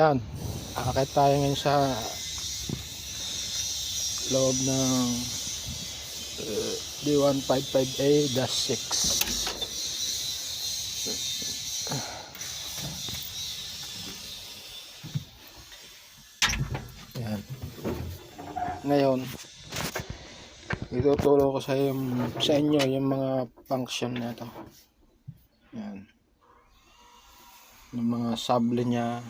Ayan. Akit tayo ngayon sa loob ng uh, D155A-6. Ayan. Ngayon, ituturo ko sa, yung, sa inyo yung mga function na ito. Ayan. Yung mga sable niya,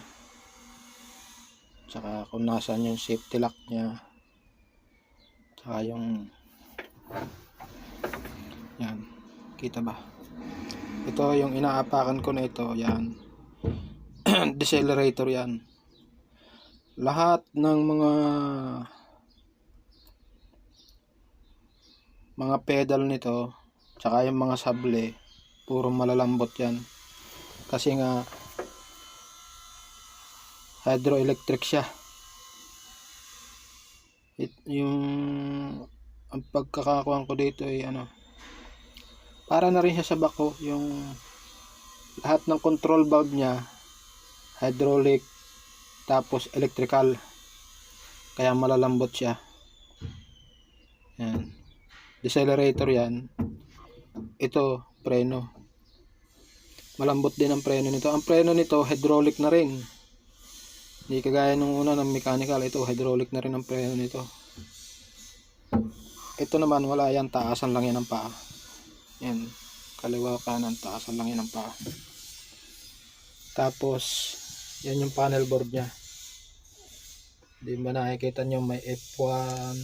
tsaka kung nasaan yung safety lock niya, tsaka yung yan, kita ba? Ito yung inaapakan ko na ito, yan. Decelerator yan. Lahat ng mga mga pedal nito, tsaka yung mga sable, puro malalambot yan. Kasi nga hydroelectric siya. It, yung ang pagkakakuan ko dito ay ano para na rin siya sa bako yung lahat ng control valve niya hydraulic tapos electrical. Kaya malalambot siya. Yan. Decelerator yan. Ito preno. Malambot din ang preno nito. Ang preno nito hydraulic na rin hindi kagaya nung una ng mechanical ito hydraulic na rin ang preno nito. Ito naman wala yan taasan lang yan ang paa. Yan kaliwa kanan taasan lang yan ang paa. Tapos yan yung panel board nya di ba nakikita nyo may F1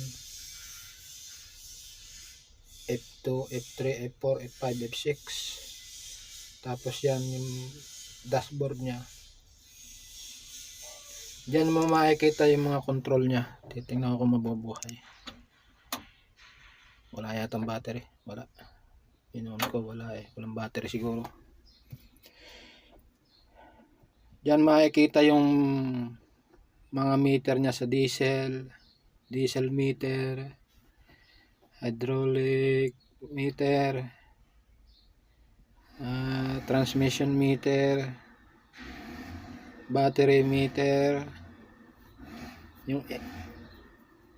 F2 F3 F4 F5 F6 tapos yan yung dashboard nya Diyan mo makikita yung mga control niya. Titingnan ko kung mabubuhay. Wala yata ang battery. Wala. Inuun ko wala eh. Walang battery siguro. Diyan makikita yung mga meter niya sa diesel, diesel meter, hydraulic meter, ah, transmission meter, battery meter, yung e-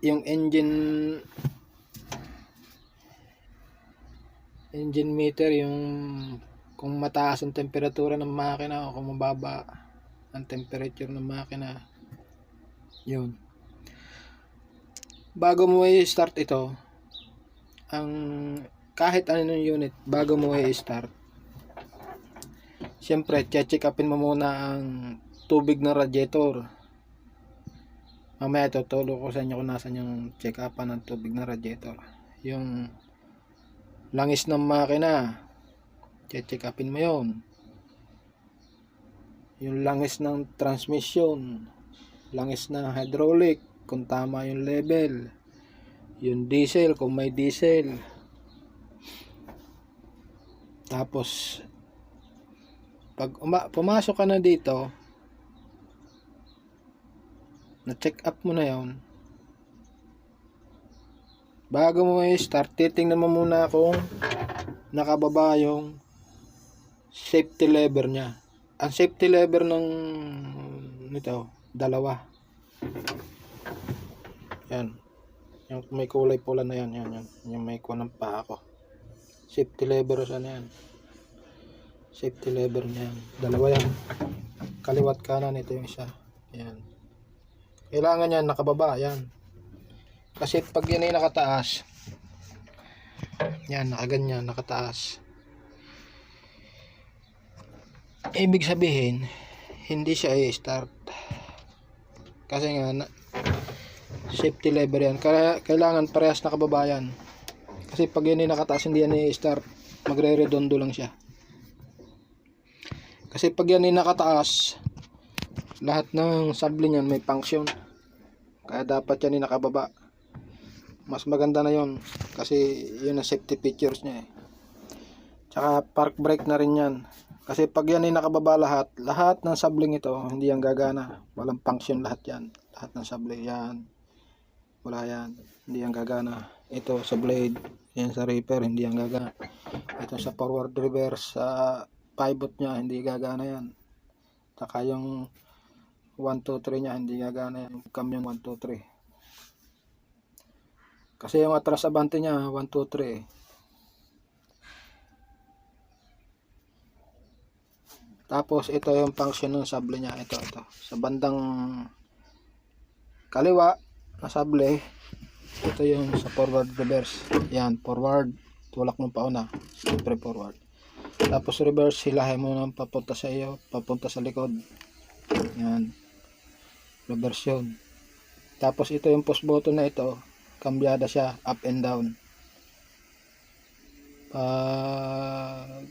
yung engine engine meter yung kung mataas ang temperatura ng makina o kung mababa ang temperature ng makina. Yun. Bago mo i-start ito ang kahit ano yung unit bago mo i-start Siyempre, check upin mo muna ang tubig ng radiator. Mamaya tutulog ko sa inyo kung nasan yung check upan ng tubig ng radiator. Yung langis ng makina, check upin mo yon. Yung langis ng transmission, langis ng hydraulic, kung tama yung level. Yung diesel, kung may diesel. Tapos, pag uma- pumasok ka na dito, na-check up mo na yon bago mo i-start, titingnan mo muna kung nakababa yung safety lever niya. Ang safety lever ng nito, dalawa. Yan. Yung may kulay pula na yan, yan, yan. Yung may kunang pa ako. Safety lever saan yan? safety lever niya. Dalawa yan. Kaliwat kanan ito yung isa. Yan. Kailangan yan nakababa. Yan. Kasi pag yan ay nakataas, yan, nakaganyan, nakataas. Ibig sabihin, hindi siya i-start. Kasi nga, na, safety lever yan. Kaya, kailangan parehas nakababa yan. Kasi pag yan ay nakataas, hindi yan i-start. Magre-redondo lang siya. Kasi pag yan ay nakataas, lahat ng sable niyan may function. Kaya dapat yan ay nakababa. Mas maganda na yon kasi yun ang safety features niya eh. Tsaka park brake na rin yan. Kasi pag yan ay nakababa lahat, lahat ng sabling ito, hindi yan gagana. Walang function lahat yan. Lahat ng sable yan. Wala yan. Hindi yan gagana. Ito sa blade, yan sa reaper, hindi yan gagana. Ito sa forward reverse, sa pivot niya, hindi gagana yan. Tsaka yung 1, 2, 3 niya, hindi gagana yung cam yung 1, 2, 3. Kasi yung atras abante niya, 1, 2, 3 eh. Tapos ito yung function ng sable niya. Ito, ito. Sa bandang kaliwa na sable, ito yung sa forward reverse. Yan, forward. Tulak mo pauna. Siyempre forward. Tapos reverse, hilahin mo ng papunta sa iyo, papunta sa likod. Yan. Reverse yun. Tapos ito yung push button na ito, kambyada siya, up and down. Pag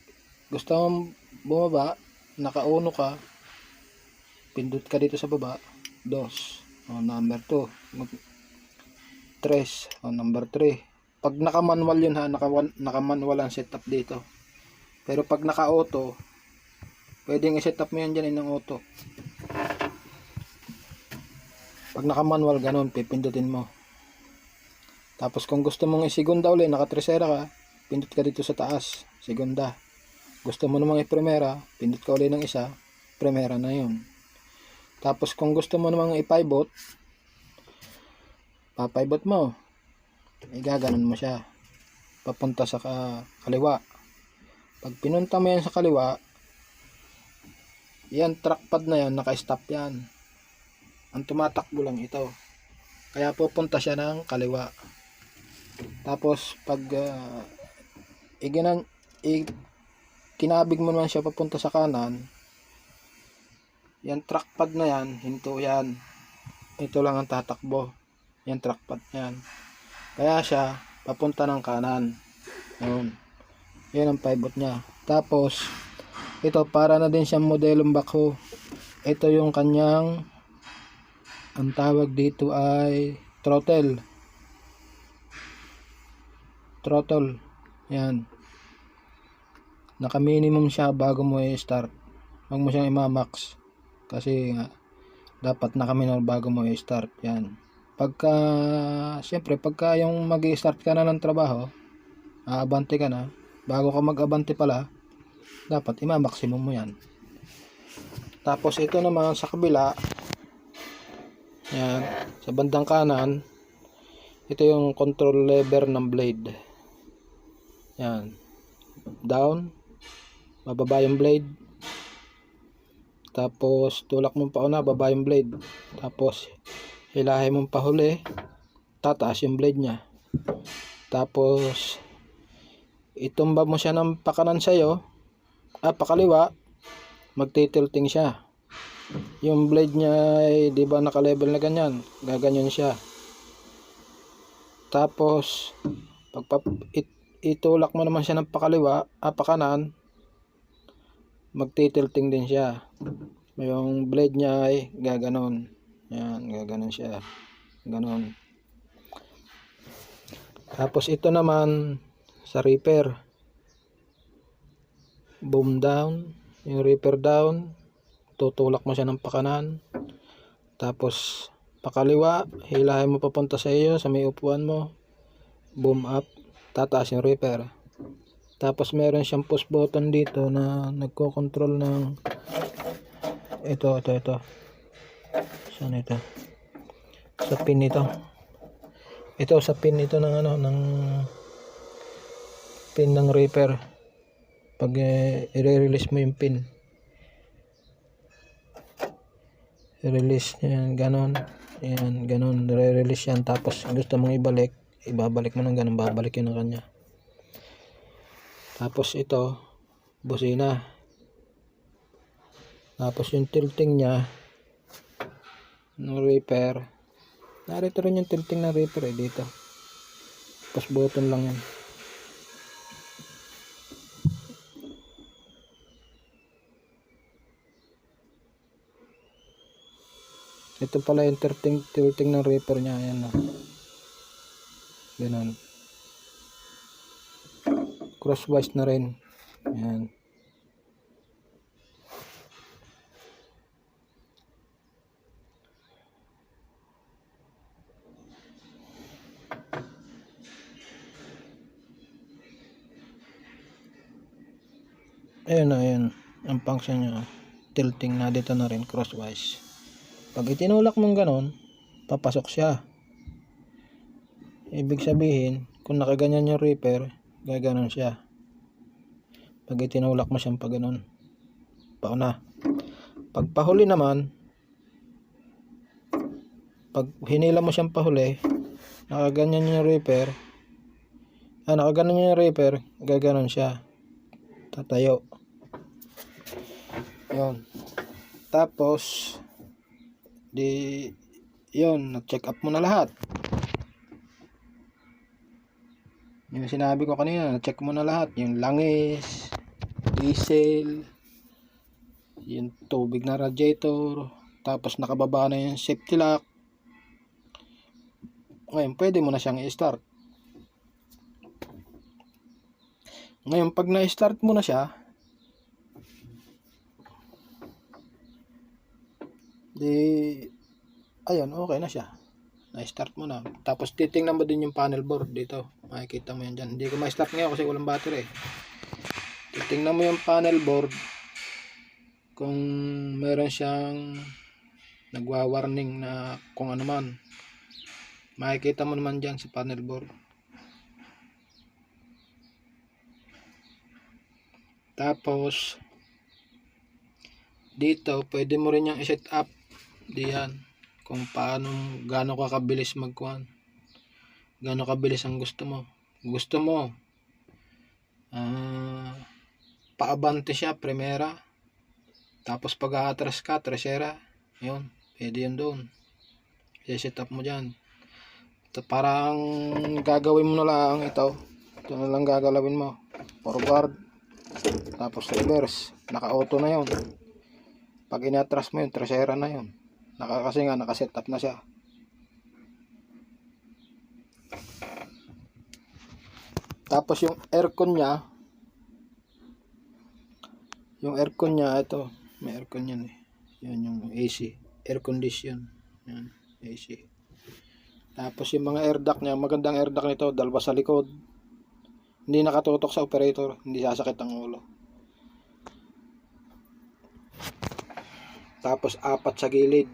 gusto mong bumaba, nakauno ka, pindot ka dito sa baba, dos, o number 2, mag, tres, o number 3. Pag naka-manual yun ha, naka, naka-manual ang setup dito. Pero pag naka-auto, pwedeng i-setup mo yan dyan ng auto. Pag naka-manual, ganun, pipindutin mo. Tapos kung gusto mong i-segunda uli, naka-tresera ka, pindot ka dito sa taas, segunda. Gusto mo namang i-primera, pindot ka uli ng isa, primera na yun. Tapos kung gusto mo namang i-pivot, papivot mo. Igaganon mo siya. Papunta sa ka- kaliwa. Pag pinunta mo yan sa kaliwa, yan trackpad na yan, naka-stop yan. Ang tumatakbo lang ito. Kaya pupunta siya ng kaliwa. Tapos pag uh, iginan, i, kinabig mo naman siya papunta sa kanan, yan trackpad na yan, hinto yan. Ito lang ang tatakbo. Yan trackpad yan. Kaya siya, papunta ng kanan. Yun. Yan ang pivot niya. Tapos, ito para na din siyang modelong backhoe. Ito yung kanyang ang tawag dito ay throttle. Throttle. Yan. Naka-minimum siya bago mo i-start. Huwag mo siyang i-max. Kasi nga, dapat naka-minimum bago mo i-start. Yan. Pagka, siyempre, pagka yung mag start ka na ng trabaho, aabante ka na, bago ka mag-abante pala, dapat ima-maximum mo yan. Tapos ito naman sa kabila, yan, sa bandang kanan, ito yung control lever ng blade. Yan. Down, bababa yung blade. Tapos tulak mo pa una, baba yung blade. Tapos hilahin mo pahuli, tataas yung blade niya. Tapos itumba mo siya ng pakanan sa'yo, ah, pakaliwa, magtitilting siya. Yung blade niya ay di ba naka-level na ganyan, gaganyan siya. Tapos pag it, itulak mo naman siya ng pakaliwa, ah, pakanan, magtitilting din siya. Yung blade niya ay gaganon. Yan, gaganon siya. Ganon. Tapos ito naman sa reaper. Boom down. Yung reaper down. Tutulak mo siya ng pakanan. Tapos pakaliwa. Hilahin mo papunta sa iyo sa may upuan mo. Boom up. Tataas yung reaper. Tapos meron siyang push button dito na nagko-control ng ito, ito, ito. Saan ito? Sa pin ito. Ito sa pin ito ng ano ng pin ng reaper. Pag eh, i-release mo yung pin. I-release yan, ganon. Yan, ganon. Re-release yan. Tapos gusto mong ibalik, ibabalik mo ng ganon. Babalik yun ng kanya. Tapos ito, busina. Tapos yung tilting niya, ng reaper. Narito rin yung tilting ng reaper eh, dito. Push button lang yan. Ito pala yung tilting, tilting ng reaper niya. Ayan na. Ganun. Crosswise na rin. Ayan. Ayun na, ayun. Ang function niya. Tilting na dito na rin crosswise. Pag itinulak mong ganon, papasok siya. Ibig sabihin, kung nakaganyan yung reaper, gaganon siya. Pag itinulak mo siyang pag ganon. Pauna. Pag pahuli naman, pag hinila mo siyang pahuli, nakaganyan yung reaper, ah, nakaganon yung reaper, gaganon siya. Tatayo. Yun. Tapos, di, yun, na-check up mo na lahat. Yung sinabi ko kanina, na-check mo na lahat. Yung langis, diesel, yung tubig na radiator, tapos nakababa na yung safety lock. Ngayon, pwede mo na siyang i-start. Ngayon, pag na-start mo na siya, di, ayun, okay na siya. Na-start mo na. Tapos, titingnan mo din yung panel board dito. Makikita mo yan dyan. Hindi ko ma-start ngayon kasi walang battery. Titingnan mo yung panel board kung meron siyang nagwa-warning na kung ano man. Makikita mo naman dyan sa panel board. Tapos, dito, pwede mo rin yung i-set up. Diyan. Kung paano, gaano ka kabilis magkuhan. Gaano kabilis ang gusto mo. Gusto mo, ah, paabante siya, primera. Tapos pag atras ka, tercera. Yun, pwede yun doon. I-set up mo dyan. Ito, parang gagawin mo na lang ito. Ito na lang gagalawin mo. Forward. Tapos reverse. Naka-auto na yun. Pag inatras mo yun, tercera na yun. Naka, kasi nga, naka-set up na siya. Tapos yung aircon niya, yung aircon niya, ito, may aircon yan eh. Yan yung AC, air condition. Yan, AC. Tapos yung mga air duct niya, magandang air duct nito, dalawa sa likod. Hindi nakatutok sa operator, hindi sasakit ang ulo. Tapos apat sa gilid.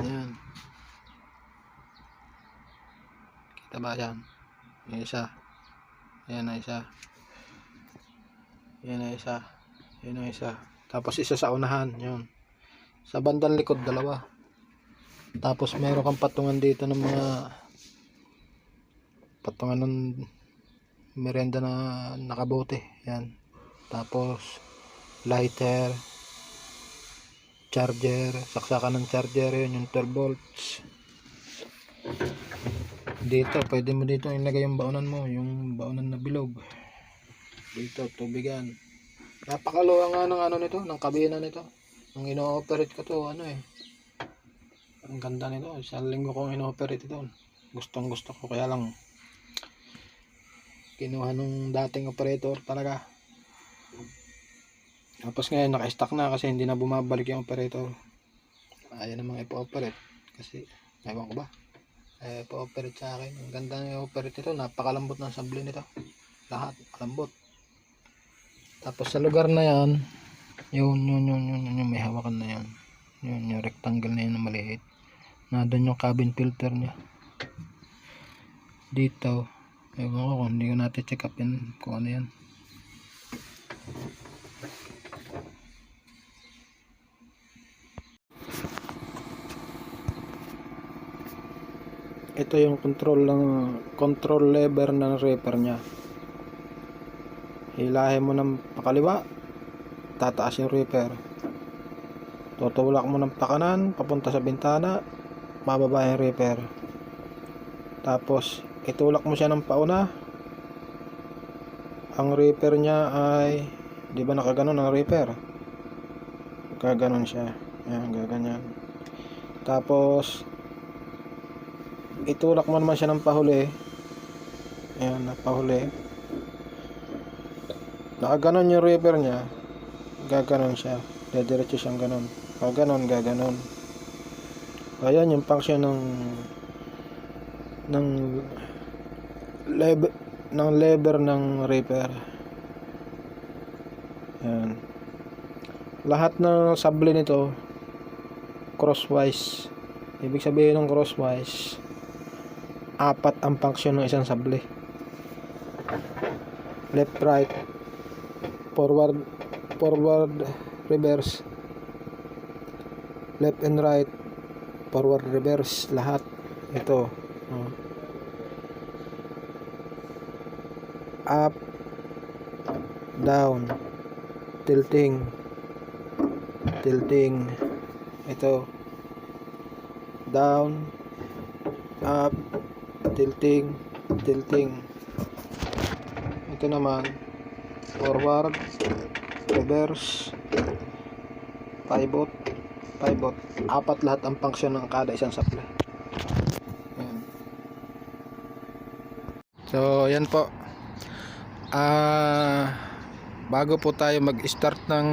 Ayan. Kita ba yan? Yung isa. Ayan na isa. Ayan na isa. Ayan na isa. Tapos isa sa unahan. Yun. Sa bandang likod, dalawa. Tapos meron kang patungan dito ng mga patungan ng merenda na nakabote. Yan. Tapos lighter, charger, saksakan ng charger yun, yung 12 volts. Dito, pwede mo dito ilagay yung baonan mo, yung baonan na bilog. Dito, tubigan. Napakaluwa nga ng ano nito, ng kabina nito. Nung ino-operate ko to, ano eh. Ang ganda nito, isang linggo kong ino-operate ito. Gustong gusto ko, kaya lang kinuha nung dating operator talaga. Tapos ngayon naka-stack na kasi hindi na bumabalik yung operator. Ayaw namang ipo-operate kasi ewan ko ba. Eh, ipo-operate sa akin. Ang ganda ng operate nito. Napakalambot ng sabli nito. Lahat. Malambot. Tapos sa lugar na yan, yun, yun, yun, yun, yun, yung may hawakan na yan. Yun, yung rectangle na yun na maliit. Nandun yung cabin filter niya. Dito, ewan ko kung hindi ko natin check up yan kung ano yan. Ito yung control ng control lever ng reaper niya. Hilahin mo ng pakaliwa tataas yung reaper. Tutulak mo ng pakanan papunta sa bintana bababa yung reaper. Tapos itulak mo siya ng pauna. Ang reaper niya ay di ba nakaganon ang reaper? Gaganon siya. Yan gaganyan. Tapos itulak mo naman siya ng pahuli. Ayan napahuli. Nakaganon yung river niya. Gaganon siya. Dediretso siyang ganon. Gaganon gaganon. Ayan yung function ng ng lever ng lever ng reaper ayan. Lahat ng sabli nito crosswise. Ibig sabihin ng crosswise, apat ang function ng isang sable. Left, right, forward, forward, reverse, left and right, forward, reverse, lahat. Ito. oh. Up, down, tilting, tilting, ito, down, up, tilting, tilting. Ito naman, forward, reverse, pivot, pivot. Apat lahat ang function ng kada isang supply. Ayan. So, yan po. Ah, bago po tayo mag-start ng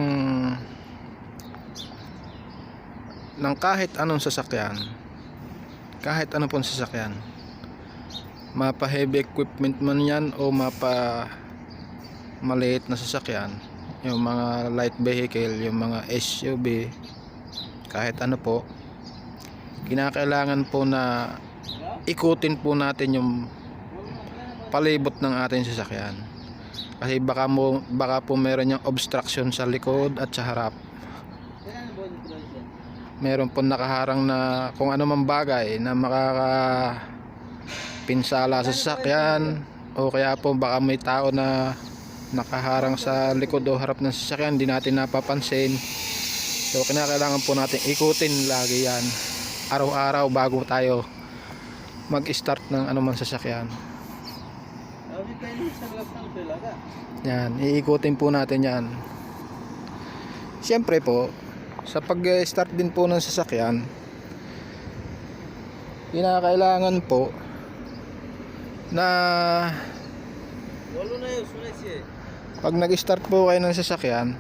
ng kahit anong sasakyan kahit ano pong sasakyan mapa heavy equipment man yan o mapa maliit na sasakyan. Yung mga light vehicle yung mga SUV kahit ano po. Kinakailangan po na ikutin po natin yung palibot ng ating sasakyan. Kasi baka mo baka po meron yung obstruction sa likod at sa harap. Meron po nakaharang na kung ano man bagay na makaka pinsala sa sasakyan. O kaya po baka may tao na nakaharang sa likod o harap ng sasakyan hindi natin napapansin. So kinakailangan po natin ikutin lagi yan. Araw-araw bago tayo mag start ng man sasakyan. Yan iikutin po natin yan. Siyempre po sa pag-start din po ng sasakyan kinakailangan po na pag nag-start po kayo ng sasakyan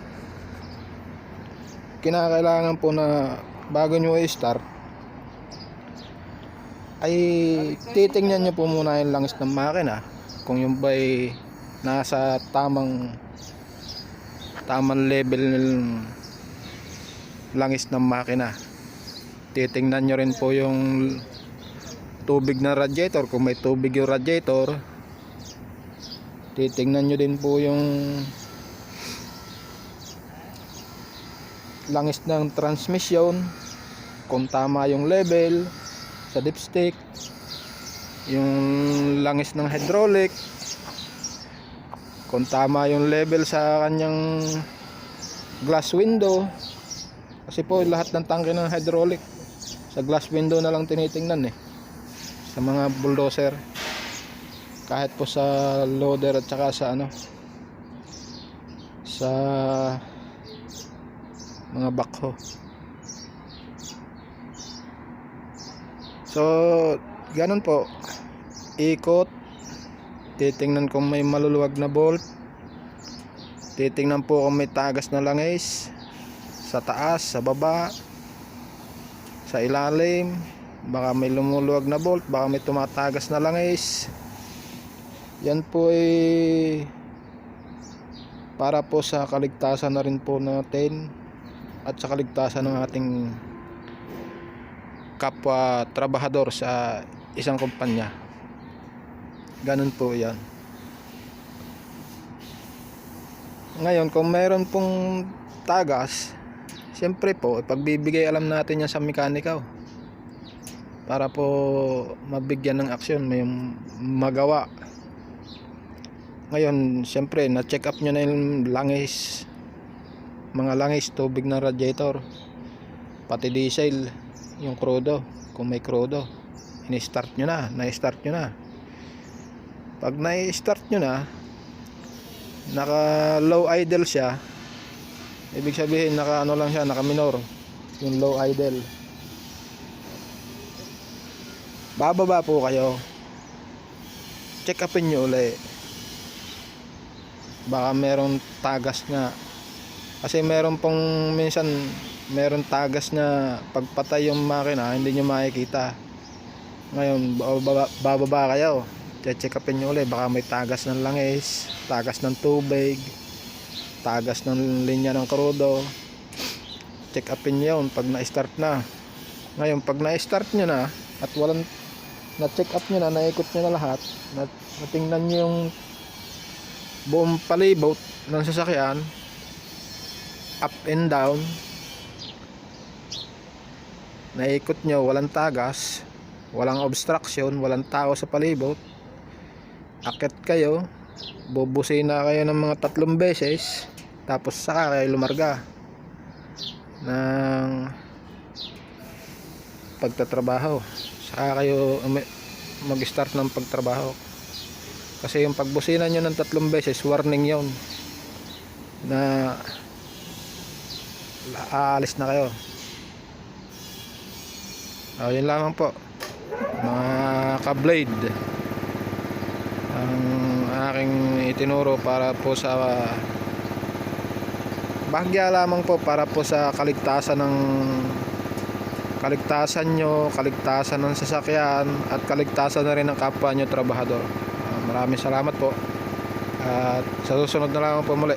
kinakailangan po na bago nyo i-start ay titingnan nyo po muna yung langis ng makina kung yung ba'y nasa tamang tamang level ng langis ng makina. Titingnan nyo rin po yung tubig ng radiator. Kung may tubig yung radiator titingnan nyo din po yung langis ng transmission kung tama yung level sa dipstick yung langis ng hydraulic kung tama yung level sa kanyang glass window. Kasi po lahat ng tangke ng hydraulic sa glass window na lang tinitingnan eh sa mga bulldozer. Kahit po sa loader at saka sa ano sa mga backhoe so ganun po. Ikot. Titingnan kung may maluluwag na bolt. Titingnan po kung may tagas na langis. Sa taas, sa baba sa ilalim baka may lumuluwag na bolt baka may tumatagas na langis. Yan po ay para po sa kaligtasan na rin po natin at sa kaligtasan ng ating kapwa trabahador sa isang kumpanya. Ganun po yan. Ngayon kung meron pong tagas siyempre po pagbibigay alam natin yan sa mekanikaw para po mabigyan ng aksyon may magawa. Ngayon siyempre na check up nyo na yung langis. Mga langis tubig ng radiator. Pati diesel yung crudo kung may crudo ini-start nyo na na-start nyo na. Pag na-start nyo na naka low idle siya ibig sabihin naka ano lang siya naka minor yung low idle bababa po kayo. Check upin nyo uli. Baka merong tagas nga. Kasi meron pong minsan meron tagas na pagpatay yung makina hindi nyo makikita. Ngayon bababa, bababa kayo. Check upin nyo ulit baka may tagas ng langis tagas ng tubig tagas ng linya ng krudo. Check upin nyo yun pag na start na. Ngayon, pag na-start nyo na at walang na-check up nyo na, naikot nyo na lahat, na, natingnan nyo yung buong palibot ng sasakyan, up and down, naikot nyo, walang tagas, walang obstruction, walang tao sa palibot, akit kayo, bubusina kayo ng mga tatlong beses, tapos saka kayo lumarga ng pagtatrabaho saka kayo mag-start ng pagtrabaho. Kasi yung pagbusina nyo ng tatlong beses warning yon na aalis na kayo. Oh, yun lamang po. Mga ka-blade. Ang aking itinuro para po sa bahagya lamang po para po sa kaligtasan ng kaligtasan nyo, kaligtasan ng sasakyan at kaligtasan na rin ng kapwa nyo trabahador. Ah, maraming salamat po at sa susunod na lamang po muli.